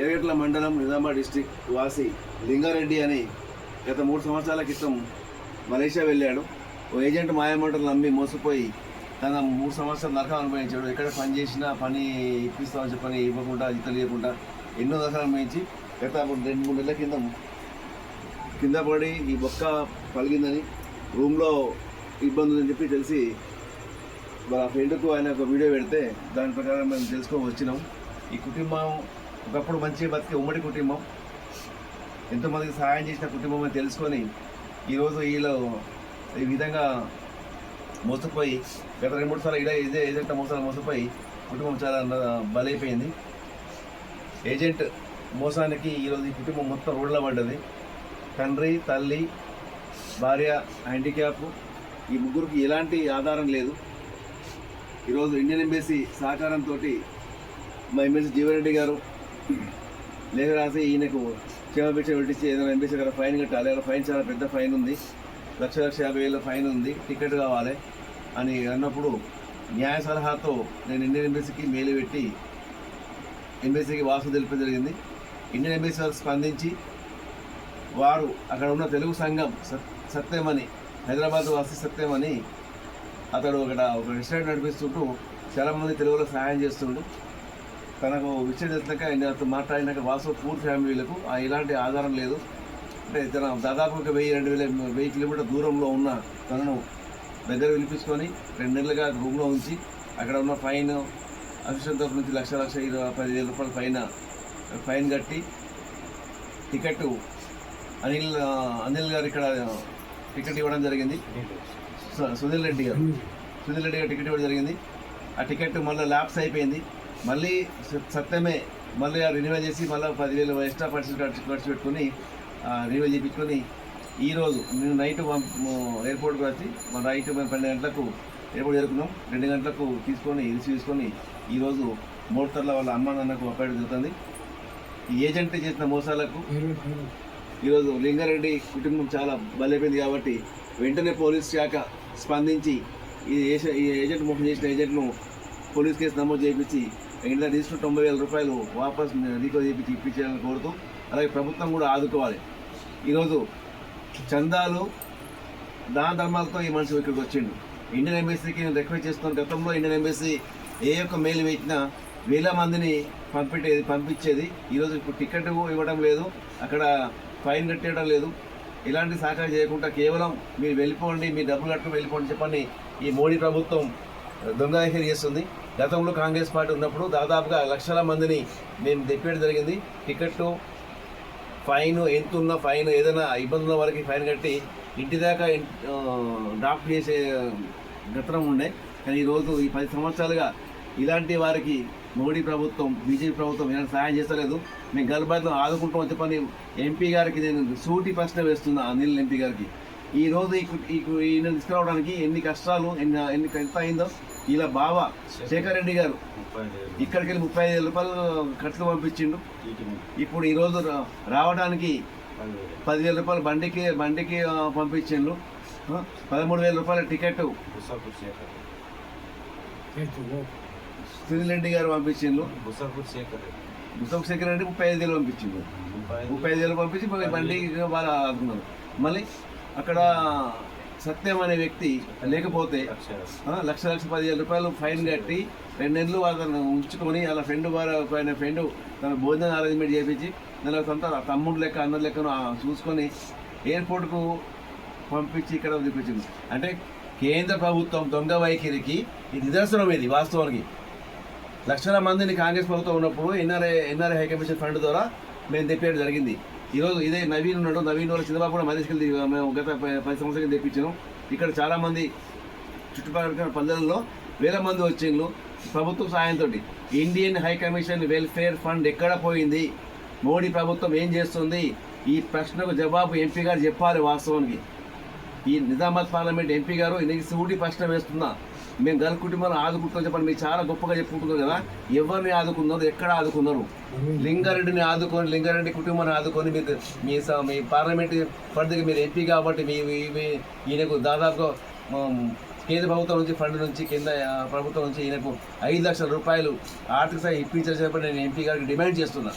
ఎరగట్ల మండలం నిజామాబాద్ డిస్టిక్ వాసి లింగారెడ్డి అని గత మూడు సంవత్సరాల క్రితం మలేషియా వెళ్ళాడు. ఓ ఏజెంట్ మాయమంటలు నమ్మి మోసపోయి తన మూడు సంవత్సరాలు నరకం అనుభవించాడు. ఎక్కడ పని చేసినా పని ఇప్పిస్తామని చెప్పని ఇవ్వకుండా ఇతలు ఇవ్వకుండా ఎన్నో దశలు అనుభవించి గత రెండు మూడు నెలల కింద కింద పడి ఈ బొక్క పలిగిందని రూమ్లో ఇబ్బందులు అని చెప్పి తెలిసి వాళ్ళ ఫ్రెండ్కు ఆయన ఒక వీడియో పెడితే దాని ప్రకారం మేము తెలుసుకొని వచ్చినాం. ఈ కుటుంబం ఒకప్పుడు మంచి బతికే ఉమ్మడి కుటుంబం. ఎంతోమందికి సహాయం చేసిన కుటుంబం అని తెలుసుకొని ఈరోజు వీళ్ళు ఈ విధంగా మోసపోయి గత రెండు మూడు సార్లు ఇలా ఇదే ఏజెంట్ మోసాలు మోసపోయి కుటుంబం చాలా బలైపోయింది. ఏజెంట్ మోసానికి ఈరోజు ఈ కుటుంబం మొత్తం రోడ్ల పడ్డది. తండ్రి తల్లి భార్య హ్యాండిక్యాప్ ఈ ముగ్గురికి ఎలాంటి ఆధారం లేదు. ఈరోజు ఇండియన్ ఎంబసీ సహకారంతో మా ఎంబసీ జీవరెడ్డి గారు లేఖ రాసి ఈయనకు క్షేమభిక్ష పెట్టించి ఏదైనా ఎంపీసీ కదా ఫైన్ కట్టాలి. అలా ఫైన్ చాలా పెద్ద ఫైన్ ఉంది. లక్ష లక్ష యాభై వేల ఫైన్ ఉంది. టికెట్ కావాలి అని అన్నప్పుడు న్యాయ సలహాతో నేను ఇండియన్ ఎంబీసీకి మెయిల్ పెట్టి ఎంబీసీకి వాసు తెలిపడం జరిగింది. ఇండియన్ ఎంబీసీ వారు స్పందించి వారు అక్కడ ఉన్న తెలుగు సంఘం సత్ సత్యమని హైదరాబాద్ వాసి సత్యమని అతడు అక్కడ ఒక రెస్టారెంట్ నడిపిస్తుంటూ చాలామంది తెలుగులో సహాయం చేస్తుండు. తనకు విషయం తెలిసినాక మాట్లాడినాక వాసు పూర్ ఫ్యామిలీలకు ఎలాంటి ఆధారం లేదు. అంటే తన దాదాపు ఒక వెయ్యి రెండు వేల వెయ్యి కిలోమీటర్ దూరంలో ఉన్న తనను దగ్గర పిలిపించుకొని రెండు నెలలుగా రూమ్లో ఉంచి అక్కడ ఉన్న ఫైన్ అసిస్టెంట్ తరఫు నుంచి లక్ష లక్ష ఇరవై పదివేల రూపాయల పైన ఫైన్ కట్టి టికెట్ అనిల్ అనిల్ గారు ఇక్కడ టికెట్ ఇవ్వడం జరిగింది. సు- సునీల్ రెడ్డి గారు. సునీల్ రెడ్డి గారు టికెట్ ఇవ్వడం జరిగింది. ఆ టికెట్ మళ్ళీ ల్యాప్స్ అయిపోయింది. మళ్ళీ సత్యమే మళ్ళీ ఆ రెన్యువల్ చేసి మళ్ళీ పదివేలు ఎక్స్ట్రా పర్సెంట్ ఖర్చు ఖర్చు పెట్టుకుని రెన్యువల్ చేయించుకొని ఈరోజు నేను నైట్ ఎయిర్పోర్ట్కి వచ్చి మన నైట్ మేము పన్నెండు గంటలకు ఎయిర్పోర్ట్ చేరుకున్నాం. రెండు గంటలకు తీసుకొని రిసీవ్ తీసుకొని ఈరోజు మోటార్ల వాళ్ళ అమ్మ నాన్నకు అప్పాడు జరుగుతుంది. ఈ ఏజెంట్ చేసిన మోసాలకు ఈరోజు లింగారెడ్డి కుటుంబం చాలా బలైపోయింది కాబట్టి వెంటనే పోలీస్ శాఖ స్పందించి ఈ ఈ ఏజెంట్ మోసం చేసిన ఏజెంట్ను పోలీస్ కేసు నమోదు చేయించి ఇంట్లో తీసుకున్న తొంభై వేల రూపాయలు వాపస్ రీకో చేయించి ఇప్పించాలని కోరుతూ అలాగే ప్రభుత్వం కూడా ఆదుకోవాలి. ఈరోజు చందాలు దాన ధర్మాలతో ఈ మనిషి ఇక్కడికి వచ్చిండు ఇండియన్ ఎంబసీకి నేను రిక్వెస్ట్ చేస్తున్నాను గతంలో ఇండియన్ ఎంబసీ ఏ ఒక్క మెయిల్ పెట్టినా వేల మందిని పంపించేది పంపించేది. ఈరోజు ఇప్పుడు టికెట్ ఇవ్వడం లేదు అక్కడ ఫైన్ కట్టేయడం లేదు. ఇలాంటి సహకారం చేయకుండా కేవలం మీరు వెళ్ళిపోండి మీ డబ్బులు కట్టుకుని వెళ్ళిపోండి చెప్పని ఈ మోడీ ప్రభుత్వం దొంగ చేస్తుంది. గతంలో కాంగ్రెస్ పార్టీ ఉన్నప్పుడు దాదాపుగా లక్షల మందిని మేము తెప్పేయడం జరిగింది. టికెట్ ఫైన్ ఎంత ఉన్న ఫైన్ ఏదైనా ఇబ్బందుల వరకు వారికి ఫైన్ కట్టి ఇంటి దాకా డ్రాఫ్ట్ చేసే గతనం ఉండే. కానీ ఈరోజు ఈ పది సంవత్సరాలుగా ఇలాంటి వారికి మోడీ ప్రభుత్వం బీజేపీ ప్రభుత్వం ఏమైనా సహాయం చేస్తలేదు. మేము గల్బాద్లో ఆదుకుంటాం చెప్పని ఎంపీ గారికి నేను సూటి ప్రశ్న వేస్తున్నా అనిల్ ఎంపీ గారికి. ఈ రోజు ఈయన తీసుకురావడానికి ఎన్ని కష్టాలు ఎన్ని ఎన్ని ఎంత అయిందో ఇలా బావ శేఖర్ రెడ్డి గారు ఇక్కడికి వెళ్ళి ముప్పై ఐదు రూపాయలు ఖర్చులు పంపించిండు. ఇప్పుడు ఈరోజు రావడానికి పదివేల. రూపాయలు బండికి బండికి ఆ, పదమూడు వేల రూపాయల టికెట్ సునీల్ రెడ్డి గారు పంపించిండ్రు ముసఫ్ శేఖర్ రెడ్డి. ముప్పై ఐదు వేలు పంపించిండు. ముప్పై ఐదు వేలు పంపించి మళ్ళీ బండికి వాళ్ళు ఆదుకున్నారు. మళ్ళీ అక్కడ సత్యం అనే వ్యక్తి లేకపోతే ఆ, లక్ష లక్ష పదివేల రూపాయలు ఫైన్ కట్టి రెండు నెలలు అతను ఉంచుకొని అలా ఫ్రెండ్ వారు ఆయన ఫ్రెండ్ తన భోజనం అరేంజ్మెంట్ చేయించి దాని సొంత తమ్ముడు లెక్క అన్న లెక్కను ఆ, చూసుకొని ఎయిర్పోర్ట్కు పంపించి ఇక్కడ చూపించింది అంటే కేంద్ర ప్రభుత్వం దొంగ వైఖరికి ఇది నిదర్శనం ఇది వాస్తవానికి. లక్షల మందిని కాంగ్రెస్ ప్రభుత్వం ఉన్నప్పుడు NRI NRI high commission fund ద్వారా మేము తెప్పేయడం జరిగింది. ఈరోజు ఇదే నవీన్ ఉన్నాడు. నవీన్ వాళ్ళు చంద్రబాబు కూడా మధ్య మేము గత పది సంవత్సరాలు తెప్పించాము ఇక్కడ చాలామంది చుట్టుపక్కల పల్లెల్లో వేల మంది వచ్చిండ్రు ప్రభుత్వం సాయంతో Indian high commission welfare fund ఎక్కడ పోయింది? మోడీ ప్రభుత్వం ఏం చేస్తుంది? ఈ ప్రశ్నకు జవాబు ఎంపీ గారు చెప్పాలి వాస్తవానికి. ఈ నిజామాబాద్ పార్లమెంట్ ఎంపీ గారు ఇది సూటి ప్రశ్న వేస్తున్నా. మేము గల్ కుటుంబాలను ఆదుకుంటాం చెప్పండి. మీరు చాలా గొప్పగా చెప్పుకుంటున్నారు కదా. ఎవరిని ఆదుకున్నారు ఎక్కడ ఆదుకున్నారు? లింగారెడ్డిని ఆదుకొని లింగారెడ్డి కుటుంబాన్ని ఆదుకొని మీరు మీ మీ పార్లమెంట్ పరిధికి మీరు ఎంపీ కాబట్టి మీ ఈయనకు దాదాపుగా కేంద్ర ప్రభుత్వం నుంచి ఫండ్ నుంచి కింద ప్రభుత్వం నుంచి ఈయనకు ఐదు లక్షల రూపాయలు ఆర్థిక సాయం ఇప్పించాలని చెప్పి నేను ఎంపీ గారికి డిమాండ్ చేస్తున్నా.